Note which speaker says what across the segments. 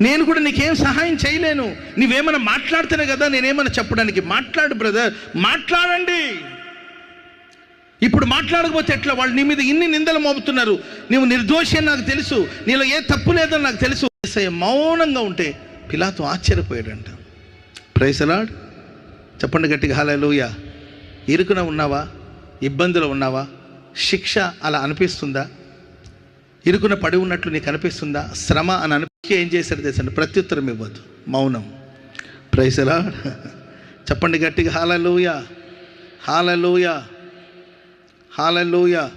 Speaker 1: నేను కూడా నీకేం సహాయం చేయలేను. నీవేమైనా మాట్లాడుతున్నా కదా నేనేమైనా చెప్పడానికి. మాట్లాడు బ్రదర్ మాట్లాడండి. ఇప్పుడు మాట్లాడకపోతే ఎట్లా? వాళ్ళు నీ మీద ఇన్ని నిందలు మోపుతున్నారు. నీవు నిర్దోషి అని నాకు తెలుసు. నీలో ఏ తప్పు లేదని నాకు తెలుసు. మౌనంగా ఉంటే పిలాతో ఆశ్చర్యపోయాడంట. ప్రైసలాడ్ చెప్పండి గట్టిగా హలోయ ఇరుకున ఉన్నావా? ఇబ్బందులు ఉన్నావా? శిక్ష అలా అనిపిస్తుందా? ఇరుకున పడి ఉన్నట్లు నీకు అనిపిస్తుందా? శ్రమ అని ఏం చేశారు తెలుసండి? ప్రత్యుత్తరం ఇవ్వద్దు. మౌనం. ప్రైసలా చెప్పండి గట్టిగా హాలలోయ హాలలోయ హాలలోయ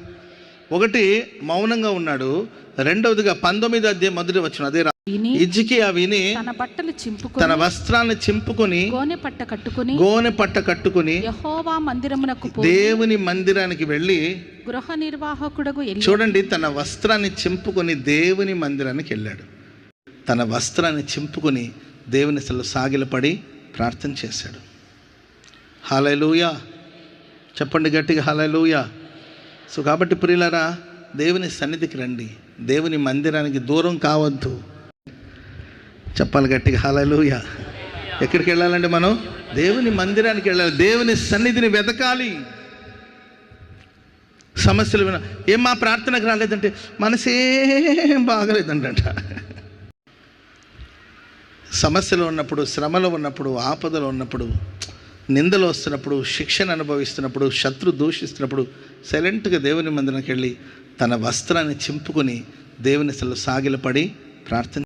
Speaker 1: ఒకటి మౌనంగా ఉన్నాడు. రెండవదిగా పంతొమ్మిది అధ్యాయం మొదటి వచ్చిన అదే రా-
Speaker 2: విని తన బట్టలు
Speaker 1: తన
Speaker 2: చింపుకొని
Speaker 1: వస్త్రాన్ని చింపుకొని
Speaker 2: గోనె పట్ట కట్టుకుని
Speaker 1: గోనె పట్ట కట్టుకుని
Speaker 2: యహోవా మందిరమునకు
Speaker 1: దేవుని మందిరానికి వెళ్ళి
Speaker 2: గృహ నిర్వాహకుడగు ఎలి
Speaker 1: చూడండి తన వస్త్రాన్ని చింపుకొని దేవుని మందిరానికి వెళ్ళాడు. తన వస్త్రాన్ని చింపుకొని దేవుని అసలు సాగిలపడి ప్రార్థన చేశాడు. హాలయలుయా చెప్పండి గట్టిగా హాలయలుయా సో కాబట్టి ప్రియులరా దేవుని సన్నిధికి రండి. దేవుని మందిరానికి దూరం కావద్దు. చెప్పాలి గట్టిగా హాలూయా ఎక్కడికి వెళ్ళాలండి మనం? దేవుని మందిరానికి వెళ్ళాలి. దేవుని సన్నిధిని వెతకాలి. సమస్యలు విన ఏం మా ప్రార్థనకు రాలేదంటే మనసేం బాగలేదంట సమస్యలు ఉన్నప్పుడు శ్రమలో ఉన్నప్పుడు ఆపదలు ఉన్నప్పుడు నిందలు వస్తున్నప్పుడు శిక్షణ అనుభవిస్తున్నప్పుడు శత్రు దూషిస్తున్నప్పుడు సైలెంట్గా దేవుని మందిరానికి వెళ్ళి తన వస్త్రాన్ని చింపుకొని దేవుని అసలు సాగిలపడి ప్రార్థన